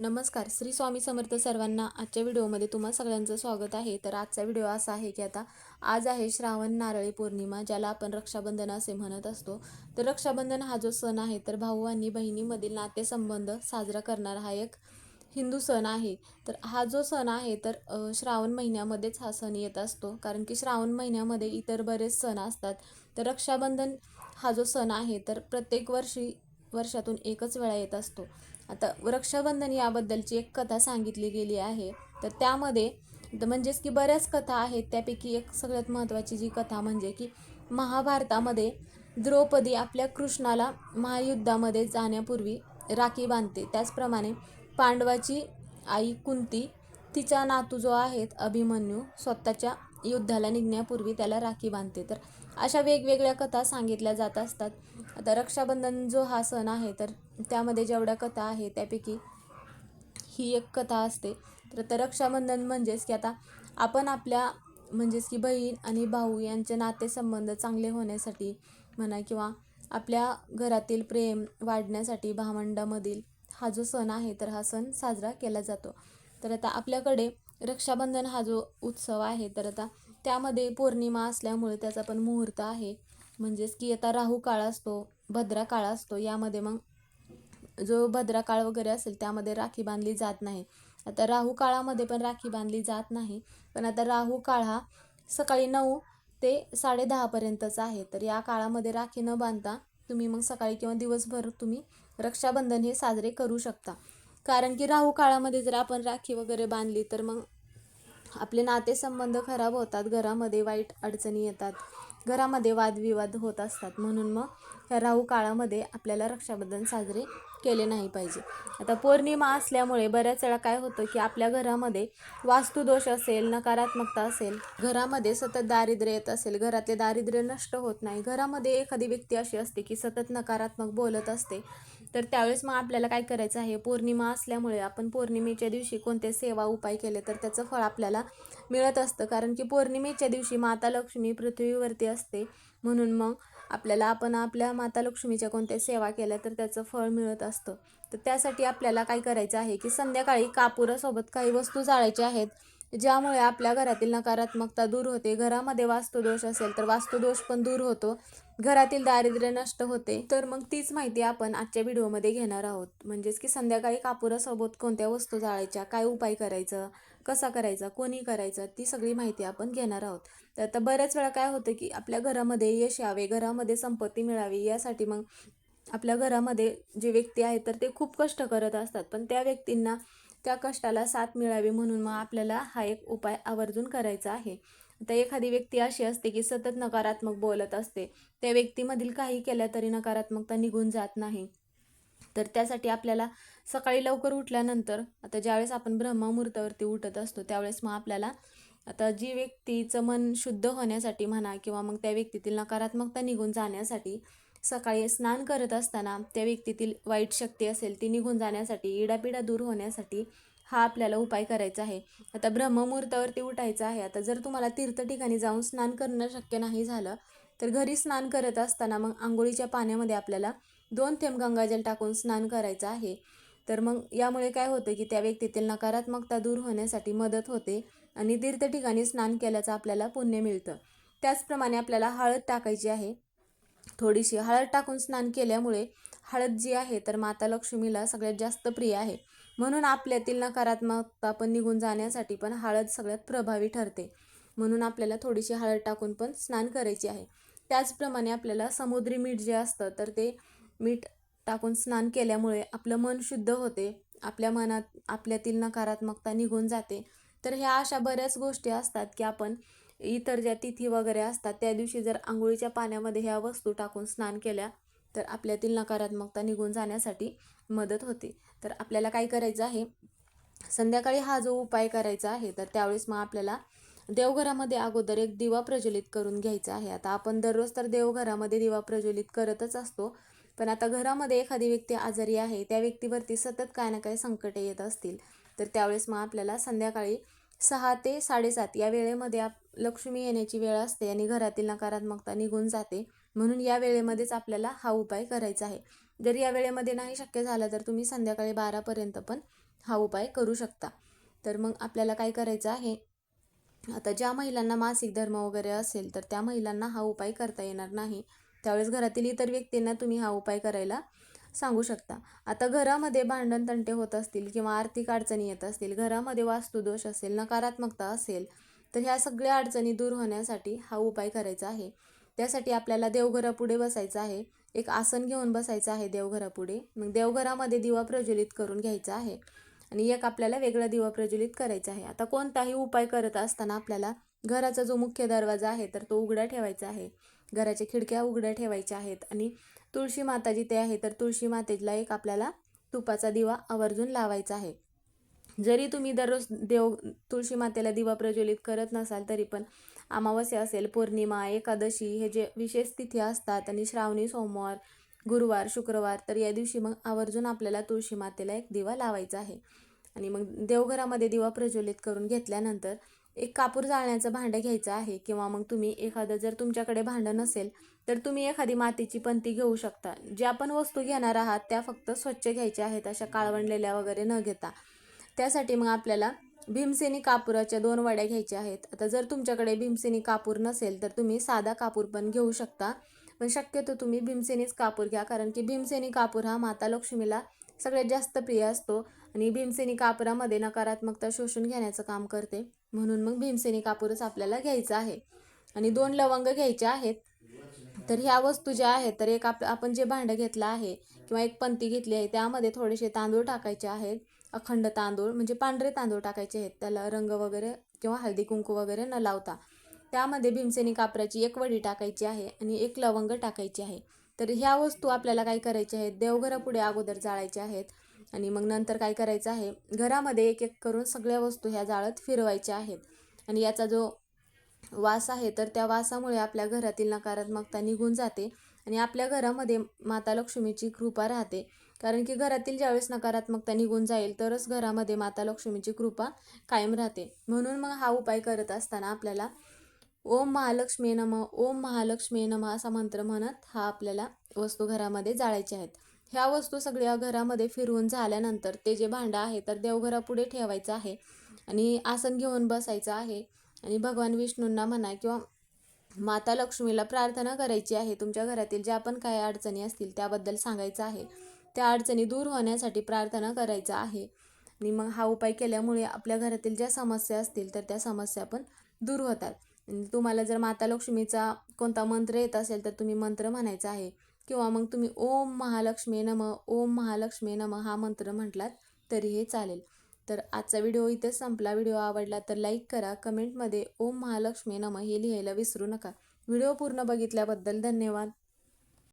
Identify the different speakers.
Speaker 1: नमस्कार श्री स्वामी समर्थ सर्वांना आजच्या व्हिडिओमध्ये तुम्हा सगळ्यांचं स्वागत आहे. तर आजचा व्हिडिओ असा आहे की आता आज आहे श्रावण नारळी पौर्णिमा ज्याला आपण रक्षाबंधन असे म्हणत असतो. तर रक्षाबंधन हा जो सण आहे तर भाऊ आणि बहिणीमधील नातेसंबंध साजरा करणारा हा एक हिंदू सण आहे. तर हा जो सण आहे तर श्रावण महिन्यामध्येच हा सण येत असतो. कारण की श्रावण महिन्यामध्ये इतर बरेच सण असतात. तर रक्षाबंधन हा जो सण आहे तर प्रत्येक वर्षी वर्षातून एकच वेळा येत असतो. आता रक्षाबंधन याबद्दलची एक कथा सांगितली गेली आहे. तर त्यामध्ये म्हणजेच की बऱ्याच कथा आहेत त्यापैकी एक सगळ्यात महत्त्वाची जी कथा म्हणजे की महाभारतामध्ये द्रौपदी आपल्या कृष्णाला महायुद्धामध्ये जाण्यापूर्वी राखी बांधते. त्याचप्रमाणे पांडवाची आई कुंती तिचा नातू जो आहेत अभिमन्यू स्वतःच्या युद्धाला निघण्यापूर्वी त्याला राखी बांधते. तर अशा वेगवेगळ्या कथा सांगितल्या जात असतात. आता रक्षाबंधन जो हा सण आहे तर त्यामध्ये जेवढ्या कथा आहे त्यापैकी ही एक कथा असते. तर आता रक्षाबंधन म्हणजेच की आता आपण आपल्या म्हणजेच की बहीण आणि भाऊ यांचे नातेसंबंध चांगले होण्यासाठी म्हणा किंवा आपल्या घरातील प्रेम वाढण्यासाठी भावंडामधील हा जो सण आहे तर हा सण साजरा केला जातो. तर आता आपल्याकडे रक्षाबंधन हा जो उत्सव आहे तर आता त्यामध्ये पौर्णिमा असल्यामुळे त्याचा पण मुहूर्त आहे. म्हणजेच की आता राहू काळ असतो भद्रा काळ असतो यामध्ये मग जो भद्रा काळ वगैरे असेल त्यामध्ये राखी बांधली जात नाही. आता राहू काळामध्ये पण राखी बांधली जात नाही पण आता राहू काळ हा सकाळी नऊ ते साडे दहापर्यंतच आहे. तर या काळामध्ये राखी न बांधता तुम्ही मग सकाळी किंवा दिवसभर तुम्ही रक्षाबंधन हे साजरे करू शकता. कारण की राहू काळामध्ये जर आपण राखी वगैरे बांधली तर मग आपले नातेसंबंध खराब होतात घरामध्ये वाईट अडचणी येतात. घरामध्ये वादविवाद होत असतात. म्हणून मग ह्या राहू काळामध्ये आपल्याला रक्षाबंधन साजरे केले नाही पाहिजे. आता पौर्णिमा असल्यामुळे बऱ्याच वेळा काय होतं की आपल्या घरामध्ये वास्तुदोष असेल नकारात्मकता असेल घरामध्ये सतत दारिद्र्य येत असेल घरातले दारिद्र्य नष्ट होत नाही घरामध्ये एखादी व्यक्ती अशी असते की सतत नकारात्मक बोलत असते तर त्यावेळेस मग आपल्याला काय करायचं आहे? पौर्णिमा असल्यामुळे आपण पौर्णिमेच्या दिवशी कोणते सेवा उपाय केले तर त्याचं फळ आपल्याला मिळत असतं. कारण की पौर्णिमेच्या दिवशी माता लक्ष्मी पृथ्वीवरती असते. म्हणून मग आपल्याला आपण आपल्या माता लक्ष्मीच्या कोणत्या सेवा केल्या तर त्याचं फळ मिळत असतं. तर त्यासाठी आपल्याला काय करायचं आहे की संध्याकाळी कापुरासोबत काही वस्तू जाळायच्या आहेत. ज्यामुळे आपल्या घरातील नकारात्मकता दूर होते. घरामध्ये वास्तुदोष असेल तर वास्तुदोष पण दूर होतो. घरातील दारिद्र्य नष्ट होते. तर मग तीच माहिती आपण आजच्या व्हिडिओमध्ये घेणार आहोत. म्हणजेच की संध्याकाळी कापुरासोबत कोणत्या वस्तू जाळायच्या काय उपाय करायचं कसा करायचा कोणी करायचं ती सगळी माहिती आपण घेणार आहोत. तर आता बऱ्याच वेळा काय होतं की आपल्या घरामध्ये यश यावे घरामध्ये संपत्ती मिळावी यासाठी मग आपल्या घरामध्ये जे व्यक्ती आहेत तर ते खूप कष्ट करत असतात. पण त्या व्यक्तींना त्या कष्टाला साथ मिळावी म्हणून मग आपल्याला हा एक उपाय आवर्जून करायचा आहे. आता एखादी व्यक्ती अशी असते की सतत नकारात्मक बोलत असते. त्या व्यक्तीमधील काही केल्या तरी नकारात्मकता निघून जात नाही. तर त्यासाठी आपल्याला सकाळी लवकर उठल्यानंतर आता ज्यावेळेस आपण ब्रह्ममुहूर्तावरती उठत असतो त्यावेळेस मग आपल्याला आता जी व्यक्तीचं मन शुद्ध होण्यासाठी म्हणा किंवा मग त्या व्यक्तीतील नकारात्मकता निघून जाण्यासाठी सकाळी स्नान करत असताना त्या व्यक्तीतील वाईट शक्ती असेल ती निघून जाण्यासाठी इडापिडा दूर होण्यासाठी हा आपल्याला उपाय करायचा आहे. आता ब्रह्ममुहूर्तावरती उठायचं आहे. आता जर तुम्हाला तीर्थ ठिकाणी जाऊन स्नान करणं शक्य नाही झालं तर घरी स्नान करत असताना मग आंघोळीच्या पाण्यामध्ये आपल्याला दोन थेंब गंगाजल टाकून स्नान करायचं आहे. तर मग यामुळे काय होतं की त्या व्यक्तीतील नकारात्मकता दूर होण्यासाठी मदत होते आणि तीर्थ ठिकाणी स्नान केल्याचं आपल्याला पुण्य मिळतं. त्याचप्रमाणे आपल्याला हळद टाकायची आहे. थोडीशी हळद टाकून स्नान केल्यामुळे हळद जी आहे तर माता लक्ष्मीला सगळ्यात जास्त प्रिय आहे. म्हणून आपल्यातील नकारात्मकता पण निघून जाण्यासाठी पण हळद सगळ्यात प्रभावी ठरते. म्हणून आपल्याला थोडीशी हळद टाकून पण स्नान करायची आहे. त्याचप्रमाणे आपल्याला समुद्री मीठ जे असतं तर ते मीठ टाकून स्नान केल्यामुळे आपलं मन शुद्ध होते आपल्या मनात आपल्यातील नकारात्मकता निघून जाते. तर ह्या अशा बऱ्याच गोष्टी असतात की आपण इतर ज्या तिथी वगैरे असतात त्या दिवशी जर आंघोळीच्या पाण्यामध्ये ह्या वस्तू टाकून स्नान केल्या तर आपल्यातील नकारात्मकता निघून जाण्यासाठी मदत होते. तर आपल्याला काय करायचं आहे संध्याकाळी हा जो उपाय करायचा आहे तर त्यावेळेस मग आपल्याला देवघरामध्ये अगोदर एक दिवा प्रज्वलित करून घ्यायचा आहे. आता आपण दररोज तर देवघरामध्ये दिवा प्रज्वलित करतच असतो पण आता घरामध्ये एखादी व्यक्ती आजारी आहे त्या व्यक्तीवरती सतत काय ना काय संकटे येत असतील. तर त्यावेळेस मग आपल्याला संध्याकाळी सहा ते साडेसात या वेळेमध्ये आप लक्ष्मी येण्याची वेळ असते आणि घरातील नकारात्मकता निघून जाते. म्हणून या वेळेमध्येच आपल्याला हा उपाय करायचा आहे. जर या वेळेमध्ये नाही शक्य झालं तर तुम्ही संध्याकाळी बारापर्यंत पण हा उपाय करू शकता. तर मग आपल्याला काय करायचं आहे? आता ज्या महिलांना मासिक धर्म वगैरे असेल तर त्या महिलांना हा उपाय करता येणार नाही. त्यावेळेस घरातील इतर व्यक्तींना तुम्ही हा उपाय करायला सांगू शकता. आता घरामध्ये भांडण तंटे होत असतील किंवा आर्थिक अडचणी येत असतील घरामध्ये वास्तुदोष असेल नकारात्मकता असेल तर ह्या सगळ्या अडचणी दूर होण्यासाठी हा उपाय करायचा आहे. त्यासाठी आपल्याला देवघरापुढे बसायचं आहे. एक आसन घेऊन बसायचं आहे देवघरापुढे मग देवघरामध्ये दिवा प्रज्वलित करून घ्यायचा आहे. आणि एक आपल्याला वेगळा दिवा प्रज्वलित करायचा आहे. आता कोणताही उपाय करत असताना आपल्याला घराचा जो मुख्य दरवाजा आहे तर तो उघडा ठेवायचा आहे. घराच्या खिडक्या उघड्या ठेवायच्या आहेत आणि तुळशी माता जिथे आहे तर तुळशी मातेला एक आपल्याला तुपाचा दिवा आवर्जून लावायचा आहे. जरी तुम्ही दररोज देव तुळशी मातेला दिवा प्रज्वलित करत नसाल तरी पण अमावस्या असेल पौर्णिमा एकादशी हे जे विशेष तिथी असतात आणि श्रावणी सोमवार गुरुवार शुक्रवार तर या दिवशी मग आवर्जून आपल्याला तुळशी मातेला एक दिवा लावायचा आहे. आणि मग देवघरामध्ये दिवा प्रज्वलित करून घेतल्यानंतर एक कापूर जाळण्याचं भांडं घ्यायचं आहे किंवा मग तुम्ही एखादं जर तुमच्याकडे भांडं नसेल तर तुम्ही एखादी मातीची पंती घेऊ शकता. ज्या पण वस्तू घेणार आहात त्या फक्त स्वच्छ घ्यायच्या आहेत अशा काळवंडलेल्या वगैरे न घेता. त्यासाठी मग आपल्याला भीमसेनी कापुराच्या दोन वड्या घ्यायच्या आहेत. आता जर तुमच्याकडे भीमसेनी कापूर नसेल तर तुम्ही साधा कापूर पण घेऊ शकता. पण शक्यतो तुम्ही भीमसेनीच कापूर घ्या कारण की भीमसेनी कापूर हा माता लक्ष्मीला सगळ्यात जास्त प्रिय असतो आणि भीमसेनी कापुरामध्ये नकारात्मकता शोषून घेण्याचं काम करते. म्हणून मग भीमसेनी कापूरच आपल्याला घ्यायचं आहे. आणि दोन लवंग घ्यायचे आहेत. तर ह्या वस्तू ज्या आहेत तर एक आप आपण जे भांडं घेतलं आहे किंवा एक पंती घेतली आहे त्यामध्ये थोडेसे तांदूळ टाकायचे आहेत. अखंड तांदूळ म्हणजे पांढरे तांदूळ टाकायचे आहेत. त्याला रंग वगैरे किंवा हळदी कुंकू वगैरे न लावता. त्यामध्ये भीमसेनी कापराची एक वडी टाकायची आहे आणि एक लवंग टाकायची आहे. तर ह्या वस्तू आपल्याला काय करायच्या आहेत देवघरापुढे अगोदर जाळायच्या आहेत. आणि मग नंतर काय करायचं आहे? घरामध्ये एक एक करून सगळ्या वस्तू ह्या जाळत फिरवायच्या आहेत. आणि याचा जो वास आहे तर त्या वासामुळे आपल्या घरातील नकारात्मकता निघून जाते आणि आपल्या घरामध्ये माता लक्ष्मीची कृपा राहते. कारण की घरातील ज्यावेळेस नकारात्मकता निघून जाईल तरच घरामध्ये माता लक्ष्मीची कृपा कायम राहते. म्हणून मग हा उपाय करत असताना आपल्याला ओम महालक्ष्मी नम ओम महालक्ष्मी नम असा मंत्र म्हणत हा आपल्याला वस्तू घरामध्ये जाळायचे आहेत. ह्या वस्तू सगळ्या घरामध्ये फिरवून झाल्यानंतर ते जे भांडं आहे तर देवघरापुढे ठेवायचं आहे आणि आसन घेऊन बसायचं आहे. आणि भगवान विष्णूंना म्हणा किंवा माता लक्ष्मीला प्रार्थना करायची आहे तुमच्या घरातील ज्या पण काही अडचणी असतील त्याबद्दल सांगायचं आहे. त्या अडचणी दूर होण्यासाठी प्रार्थना करायचं आहे. आणि मग हा उपाय केल्यामुळे आपल्या घरातील ज्या समस्या असतील तर त्या समस्या पण दूर होतात. तुम्हाला जर माता लक्ष्मीचा कोणता मंत्र येत असेल तर तुम्ही मंत्र म्हणायचा आहे. किंवा मग तुम्ही ओम महालक्ष्मी नम ओम महालक्ष्मी नम हा मंत्र म्हटलात तरी हे चालेल. तर आजचा व्हिडिओ इथे संपला. व्हिडिओ आवडला तर लाईक करा. कमेंटमध्ये ओम महालक्ष्मी नम हे लिहायला विसरू नका. व्हिडिओ पूर्ण बघितल्याबद्दल धन्यवाद.